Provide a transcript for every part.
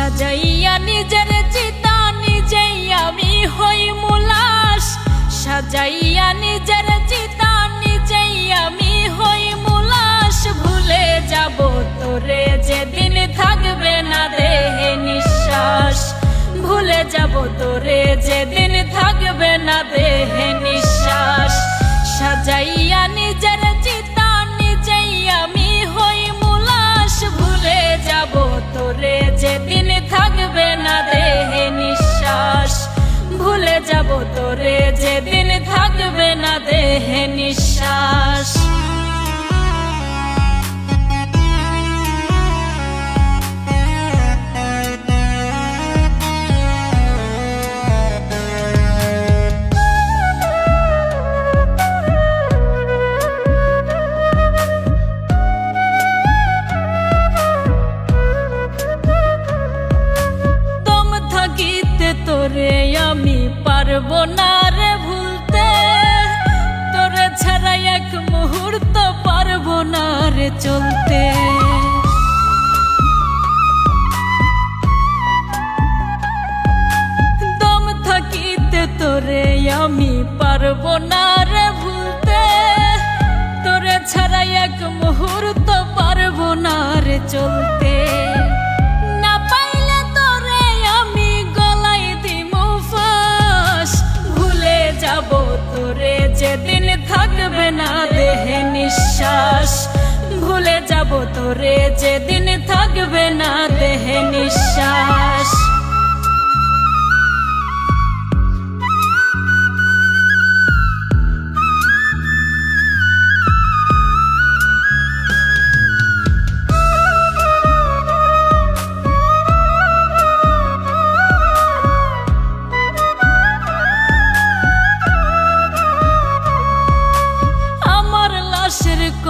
সাজাইয়া নিজের চিতা নিজেই আমি হই মুলাস। সাজাইয়া নিজের চিতা নিজেই আমি হই মুলাস। ভুলে যাব তোরে যেদিন থাকবে না দেহে নিঃশ্বাস। ভুলে যাব তোরে যেদিন থাকবে না দেহে তোরে যেদিন থাকবে না দেহে নিঃশ্বাস পারব না রে ভুলতে। তোরে ছাড়া এক মুহূর্ত পারব না রে চলতে। তোরে আমি গলাই ভুলে যাব তোরে, যেদিন থাকবে না দেহে নিঃশ্বাস। ভুলে যাব তোরে, যেদিন থাকবে না দেহে নিঃশ্বাস।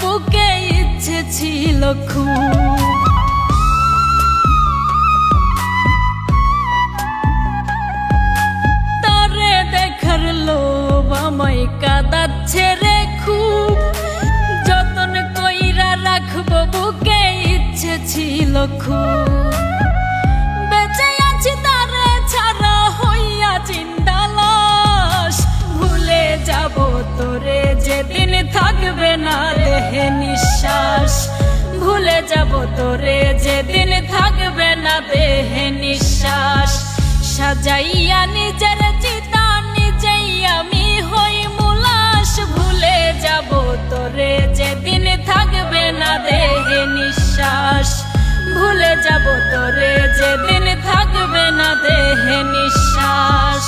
বুকে ইচ্ছে ছিল খুব। তারে দেখার লোভ আমায় কাঁদাচ্ছে রে খুব। যতন কইরা রাখব বুকে ইচ্ছে ছিল খুব। তোরে যেদিন থাকবে না দেহে নিঃশ্বাস, সাজাইয়া নিজের চিতা নিজেই আমি হই মুলাস, ভুলে যাব তোরে যেদিন থাকবে না দেহে নিঃশ্বাস, ভুলে যাব তোরে যেদিন থাকবে না দেহে নিঃশ্বাস।